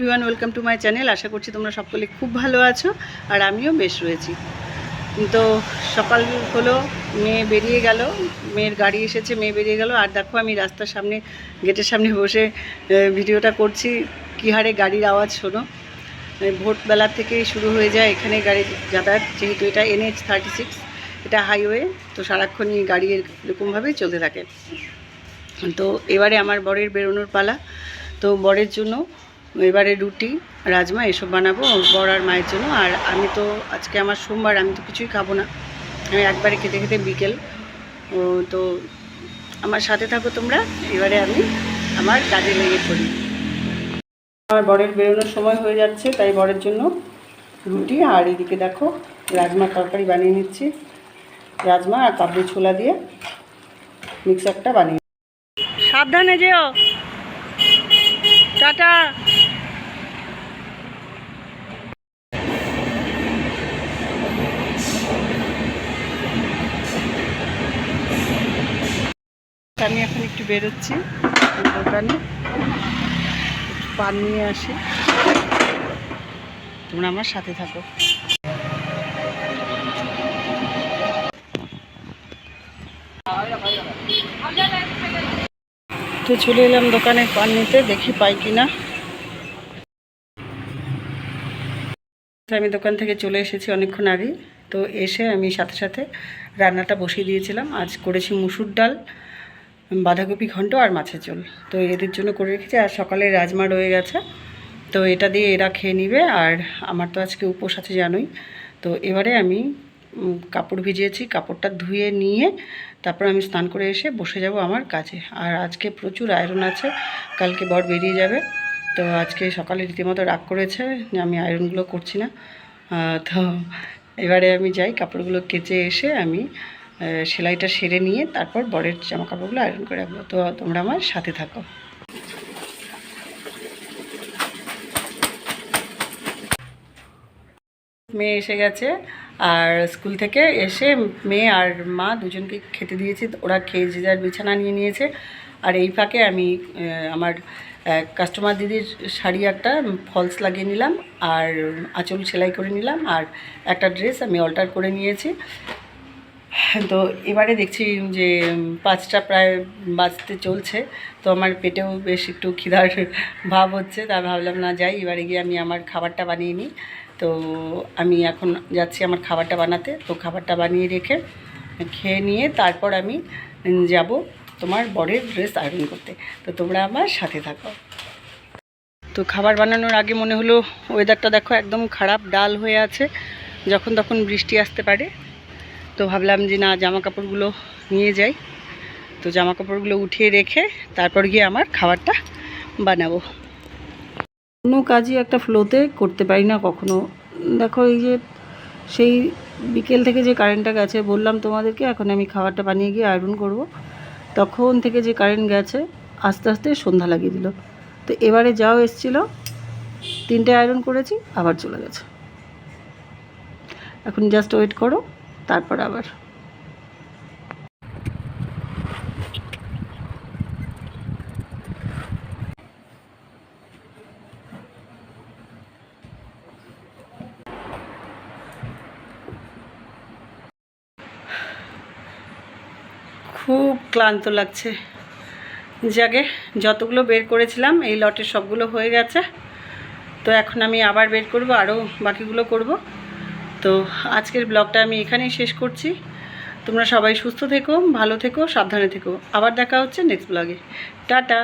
Everyone welcome to my channel আশা করছি তোমরা সকলে খুব ভালো আছো আর আমিও বেশ রয়েছি। তো সকাল হলো, মেয়ে বেরিয়ে গেল, মেয়ের গাড়ি এসেছে, মেয়ে বেরিয়ে গেল। আর দেখো, আমি রাস্তার সামনে, গেটের সামনে বসে ভিডিওটা করছি। কী হারে গাড়ির আওয়াজ শোনো। এই ভোরবেলা থেকেই শুরু হয়ে যায় এখানে গাড়ির যাতায়াত। যেহেতু এটা এনএইচ থার্টি সিক্স এটা হাইওয়ে তো সারাক্ষণই গাড়ি এরকমভাবেই চলতে থাকে। তো এবারে আমার বরের বেরোনোর পালা। তো বরের জন্য এবারে রুটি, রাজমা, এসব বানাবো, বর আর মায়ের জন্য। আর আমি তো আজকে আমার সোমবার, আমি তো কিছুই খাব না। আমি একবারে খেতে খেতে বিকেল। তো আমার সাথে থাকো তোমরা। এবারে আমি আমার কাজে লেগে পড়ি। আমার বরের বেরোনোর সময় হয়ে যাচ্ছে, তাই বরের জন্য রুটি। আর এদিকে দেখো, রাজমা তরকারি বানিয়ে নিচ্ছি। রাজমা আর কাবলি ছোলা দিয়ে মিক্সারটা বানিয়ে সাবধানে যেও। টাটা। আমি এখন একটু বেরোচ্ছি দোকানে। একটু পান নিয়ে আসি। তোমরা আমার সাথে থাকো। তো চলে এলাম দোকানে পান নিতে, দেখি পাই কিনা। আমি দোকান থেকে চলে এসেছি অনেকক্ষণ আগে তো এসে আমি সাথে সাথে রান্নাটা বসিয়ে দিয়েছিলাম। আজ করেছি মুসুর ডাল। বাঁধাকপি ঘন্ট আর মাছের ঝোল। তো এদের জন্য করে রেখেছি আর সকালে রাজমা রয়ে গেছে। তো এটা দিয়ে এরা খেয়ে নিবে আর আমার তো আজকে উপোস আছে জানোই। তো এবারে আমি কাপড় ভিজিয়েছি, কাপড়টা ধুয়ে নিয়ে তারপর আমি স্নান করে এসে বসে যাব আমার কাজে। আর আজকে প্রচুর আয়রন আছে, কালকে বর বেরিয়ে যাবে। তো আজকে সকালে রীতিমতো রাগ করেছে যে আমি আয়রনগুলো করছি না। তো এবারে আমি যাই, কাপড়গুলো কেচে এসে আমি সেলাইটা সেরে নিয়ে তারপর বরের জামা কাপড়গুলো আয়রন করে রাখব। তো তোমরা আমার সাথে থাকো। মেয়ে এসে গেছে আর স্কুল থেকে এসে মেয়ে আর মা দুজনকে খেতে দিয়েছি। ওরা খেয়ে যে যার বিছানা নিয়ে নিয়েছে। আর এই ফাঁকে আমি আমার কাস্টমার দিদির শাড়ি একটা ফলস লাগিয়ে নিলাম আর আঁচল সেলাই করে নিলাম। আর একটা ড্রেস আমি অল্টার করে নিয়েছি। তো এবারে দেখছি যে পাঁচটা প্রায় বাজতে চলছে। তো আমার পেটেও বেশ একটু খিদার ভাব হচ্ছে, তা ভাবলাম না যাই, এবারে গিয়ে আমি আমার খাবারটা বানিয়ে নিই। তো আমি এখন যাচ্ছি আমার খাবারটা বানাতে, তো খাবারটা বানিয়ে রেখে খেয়ে নিয়ে তারপর আমি যাব তোমার বরের ড্রেস আয়রন করতে। তো তোমরা আমার সাথে থাকো। তো খাবার বানানোর আগে মনে হলো ওয়েদারটা দেখো একদম খারাপ, ডাল হয়ে আছে। যখন তখন বৃষ্টি আসতে পারে। তো ভাবলাম যে না জামা কাপড়গুলো নিয়ে যাই। তো জামা কাপড়গুলো উঠিয়ে রেখে তারপর গিয়ে আমার খাবারটা বানাবো। কোনো কাজই একটা ফ্লোতে করতে পারি না কখনো। দেখো এই যে সেই বিকেল থেকে যে কারেন্টটা গেছে, বললাম তোমাদেরকে, এখন আমি খাবারটা বানিয়ে গিয়ে আয়রন করব। তখন থেকে যে কারেন্ট গেছে, আস্তে আস্তে সন্ধ্যা লাগিয়ে দিল। তো এবারে যাও এসছিল, তিনটে আয়রন করেছি, আবার চলে গেছে। এখন জাস্ট ওয়েট করো। তারপর আবার। খুব ক্লান্ত লাগছে। যাকে যতগুলো বের করেছিলাম, এই লটের সবগুলো হয়ে গেছে। তো এখন আমি আবার বের করব, আরও বাকিগুলো করব। তো আজকের ব্লগটা আমি এখানেই শেষ করছি। তোমরা সবাই সুস্থ থেকো, ভালো থেকো, সাবধানে থেকো। আবার দেখা হচ্ছে নেক্সট ব্লগে টাটা!